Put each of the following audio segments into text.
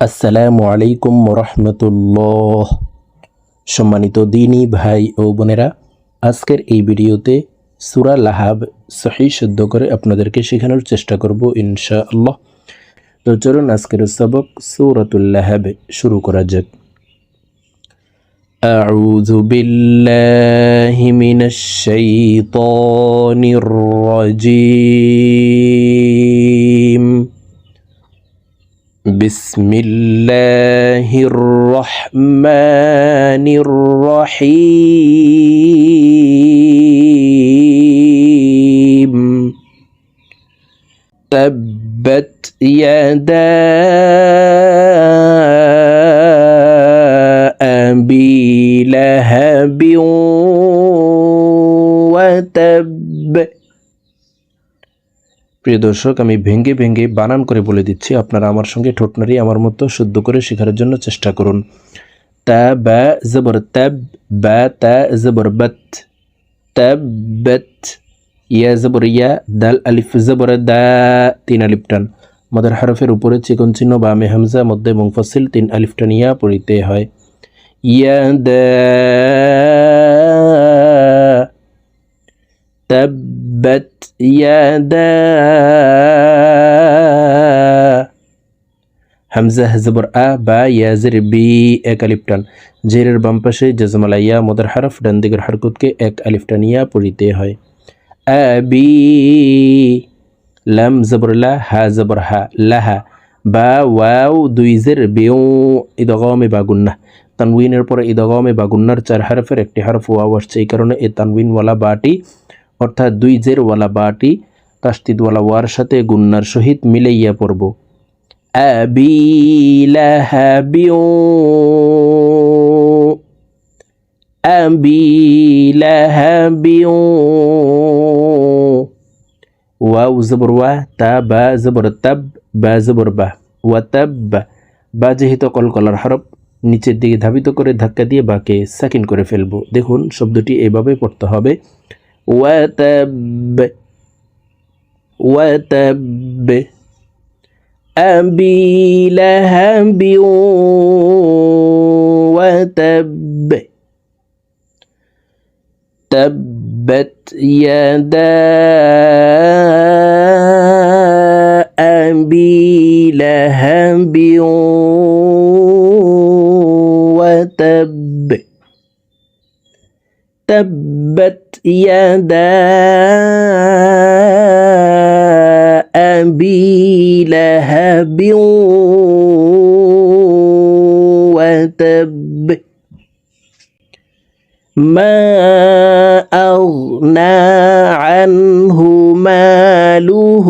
আসসালামু আলাইকুম রহমতুল্লাহ সম্মানিত দিনী ভাই ও বোনেরা আজকের এই ভিডিওতে সুরা লাহাব সহি শুদ্ধ করে আপনাদেরকে শেখানোর চেষ্টা করব ইনশা আল্লাহ তো চলুন আজকের সবক সুরাতুল লাহাব শুরু করা যাক أعوذ بالله من الشيطان الرجيم بسم الله الرحمن الرحيم. تبت يدا أبي لهب وتب প্রিয় দর্শক, আমি ভেঙ্গে ভেঙ্গে বানান করে বলে দিচ্ছি। আপনারা আমার সঙ্গে ঠোঁটনারি আমার মতো শুদ্ধ করে শেখার জন্য চেষ্টা করুন। তা, বা, জবর ত্যাব বা, তা, জবর, বত। ত্যাব বত, ইয়া, জবর, ইয়া, দাল, আলিফ, জবর দ্য তিন আলিফটান মাদার হারফের উপরে চিকন চিহ্ন বা মে হামজা, মধ্যে মুংফাসিল তিন আলিফটান ইয়া পড়িতে হয়। ইয়া দ্য ত্যাব হামজা জবর আ বা ইয়াজের বি এক আলিফটান জেরের বাম পাশে জজমালাইয়া মদার হারফ ডান দিকের হারকুতকে এক আলিফটান ইয়া পড়িতে হয় আবি লাম জবর লা হা জবর হা লাহা বা ওয়াও দুই জের বেউ ইদগমে বা গুন্না তানউইনের পরে ইদগমে বা গুন্নার চার হারফের একটি হারফ ওয়াও আসছে এই কারণে এই তানউইনওয়ালা বাটি অর্থাৎ দুই জেরওয়ালা বাটি তাস্তিদওয়ালা ওয়ার সাথে গুন্নার সহিত মিলাইয়া পড়ব। ওয়াও জবর ওয়া তা বা জবর তাব বা জবর বা। ওয়া তাব বা যেহেতু কলকলার হরফ নিচের দিকে ধাবিত করে ধাক্কা দিয়ে বাকে। সাকিন করে ফেলব। দেখুন শব্দটি এভাবে পড়তে হবে। وتب وتب. أبي لهب وتب. تبت يدا يدا أبي لهب وتب. ما أغنى عنه ماله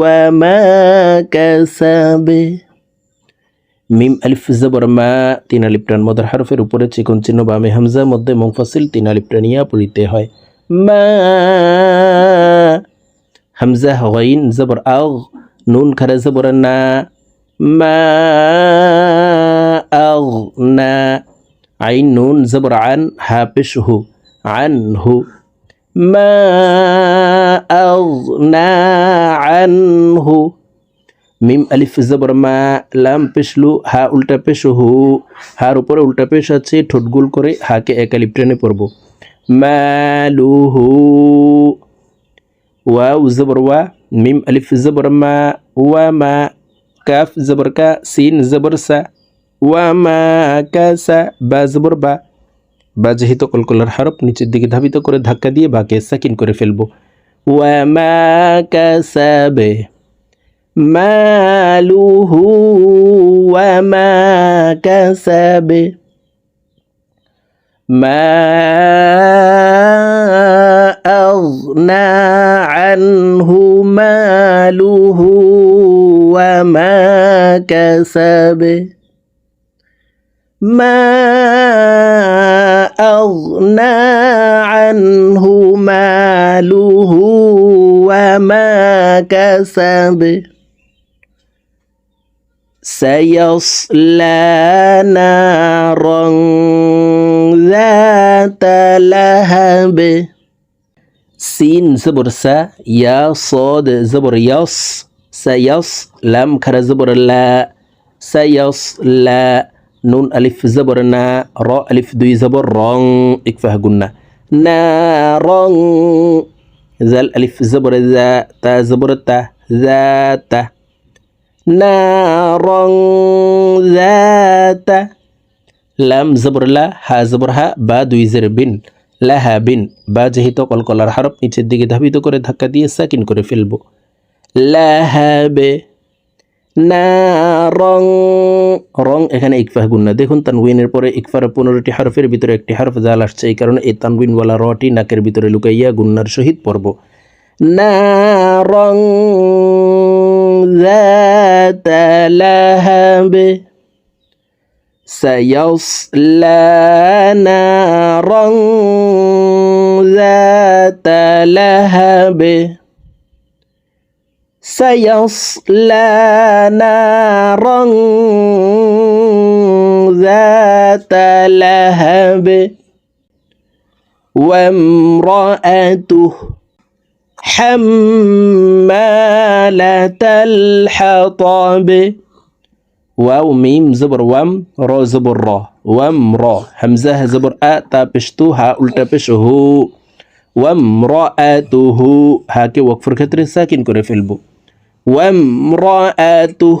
وما كسب. মিম আলিফ জবর মা, তিন আলিফ টান মদার হারফের উপরে চিকন চিহ্ন বামে হামজা মধ্যে মুংফাসিল তিন আলিফ টানিয়া পড়িতে হয়। মা, হামজা হইন জবর আগ, নুন খারে জবর না। মা না। আইন নুন জবর আন হা পেশ হু, আন হু। মা, আগ না, আন হু। মিম আলিফ জবর মা লাম পেশলু, হা উল্টা পেশ হু, হার উপরে উল্টা পেশ আছে ঠোঁটগুল করে হাকে এক আলিফ টেনে পড়ব। মালুহু ওয়াউ জবর ওয়া, মিম আলিফ জবর মা, ওয়া মা কাফ জবর কা, সিন জবর সা, ওয়া মা কাসা বা জবর বা। বা যেহেতু কলকলার হরফ নিচের দিকে ধাবিত করে ধাক্কা দিয়ে বাকে সাকিন করে ফেলব। ওয়া মা কাসাবে ماله وما كسب. ما أغنى عنه ماله وما كسب. ما أغنى عنه ماله وما كسب. سيصلى نارا ذات لهب سين زبر سا يا صاد زبر يص سيص لم كر زبر لا سيص لا نون ألف زبر نا را ألف دوي زبر ران اكفه قلنا نارا ذا الألف زبر ذا تا زبر تا ذا تا নারং যাতা লাম জবর লা হা জবর হা বা দুই জের বিন লাহা বিন বা যেহেতু কলকলার হারপ নিচের দিকে ধাবিত করে ধাক্কা দিয়ে সাকিন করে ফেলব লাহাবে না রং রং এখানে ইকফাহ গুন্না দেখুন তানউইনের পরে ইকফার পনেরোটি হারফের ভিতরে একটি হারফ জাল আসছে এই কারণে এই তানউইনওয়ালা রটি নাকের ভিতরে লুকাইয়া গুন্নার সহিত পড়ব না রং لهب سيصلى نارا ذات لهب. سيصلى نارا ذات لهب. وامرأته حمالة الحطب واو ميم زبر وام را زبر را وام را همزة زبر أ تا پشتو ها উল্টা পেশ হু وامرأته হাকে ওয়াকফের ক্ষেত্রে সাকিন করে ফেলবো وامرأته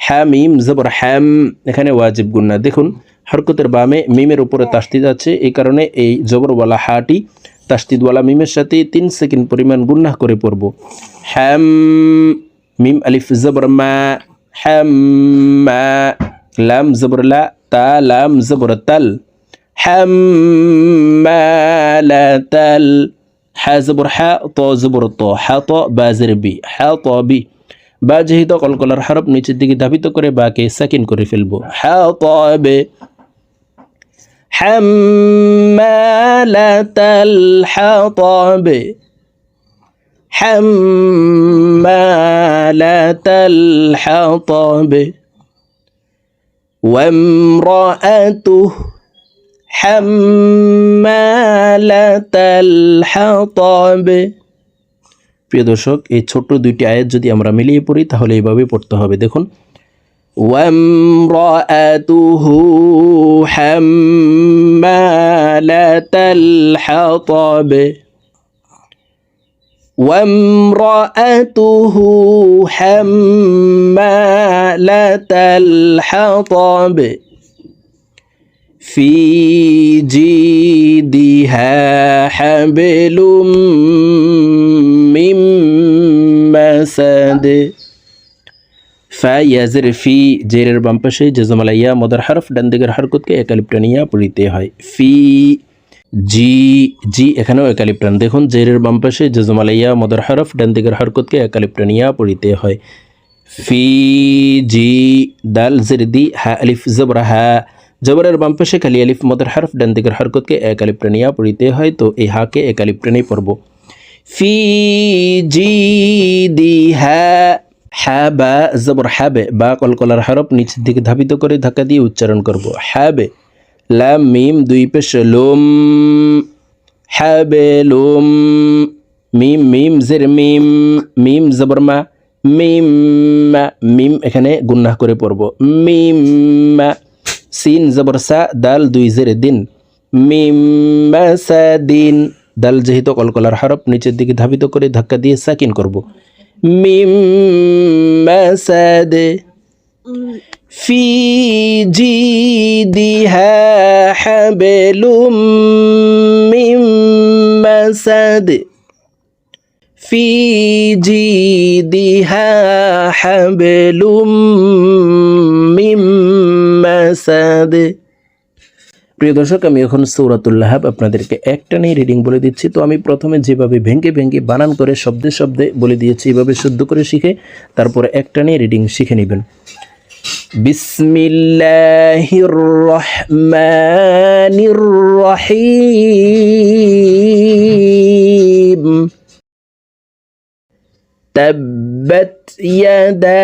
হামিম জবর হ্যাম এখানে ওয়াজিব গুন্না দেখুন হরকতের বামে মিমের উপরে তাস্তিদ আছে এই কারণে এই জবরওয়ালা হাটি তাস্তিদওয়ালা মিমের সাথে তিন সেকেন্ড পরিমাণ গুন্নাহ করে পড়ব। হ্যাম মিম, আলিফ, জবর, মা হ্যাম লাম, জবর, লা, তা, লাম, জবর, তাল। হ্যাম তাল। হা, জবর, হা, ত, জবর, ত। হা, ত বাজের বি। হা, ত, বি। বা, যেহেতু কলকলার হরফ নিচের দিকে ধাবিত করে বাকে সেকেন্ড করে ফেলব। হা, ত, বে। حمالة الحطب حمالة الحطب وامرأته حمالة الحطب প্রিয় দর্শক এই ছোট্ট দুইটি আয়াত যদি আমরা মিলিয়ে পড়ি তাহলে এইভাবে পড়তে হবে দেখুন وامرأته حمالة الحطب. وامرأته حمالة الحطب. في جيدها حبل من مسد. ফা ইয়াজের ফি জেরের বাম পাশে জেজমালাইয়া মদার হরফ ডান দিকের হরকতকে একালিপ্টানিয়া পড়িতে হয় ফি জি জি এখানেও একালিপ্টান দেখুন জেরের বাম পাশে জেজমালাইয়া মদার হরফ ডান দিকের হরকতকে একালিপ্টানিয়া পড়িতে হয় ফি জি দাল জের দি হা আলিফ জবর হা জবরের বাম পাশে খালি আলিফ মদার হরফ ডান দিকের হরকতকে একালিপ্টানিয়া পড়িতে হয় তো এই হাকে একালিপ্টানি পড়ব ফি জি দি হা হ্যা বা জবর হ্যাবে, বা কলকলার হরফ নিচের দিকে ধাবিত করে ধাক্কা দিয়ে উচ্চারণ করব। হ্যাবে, লাম, মিম, দুই পেশ, লোম, হ্যাবে, লোম, মিম মিম, জের, মিম মিম, জবর, মা, মিম মিম, এখানে গুন্নাহ করে পড়ব। মিম সিন, জবর, সা, দাল, দুই জের, দিন। মিম সা, দিন। দাল যেহেতু কলকলার হরফ নিচের দিকে ধাবিত করে ধাক্কা দিয়ে সাকিন করব। من مسد في جيدها حبل من مسد في جيدها حبل من مسد প্রিয় দর্শক, আমি এখন সৌরাতুল্লাহাব আপনাদেরকে একটা নিয়ে রিডিং বলে দিচ্ছি। তো আমি প্রথমে যেভাবে ভেঙ্গে ভেঙ্গে বানান করে শব্দে শব্দে বলে দিয়েছি, এভাবে শুদ্ধ করে শিখে তারপরে একটা নিয়ে রিডিং শিখে নেবেন। বিসমিল্লাহির রহমানির ইয়াদা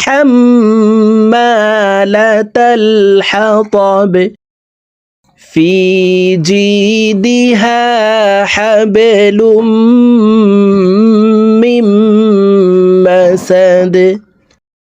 حمالة الحطب في جيدها حبل من مسد.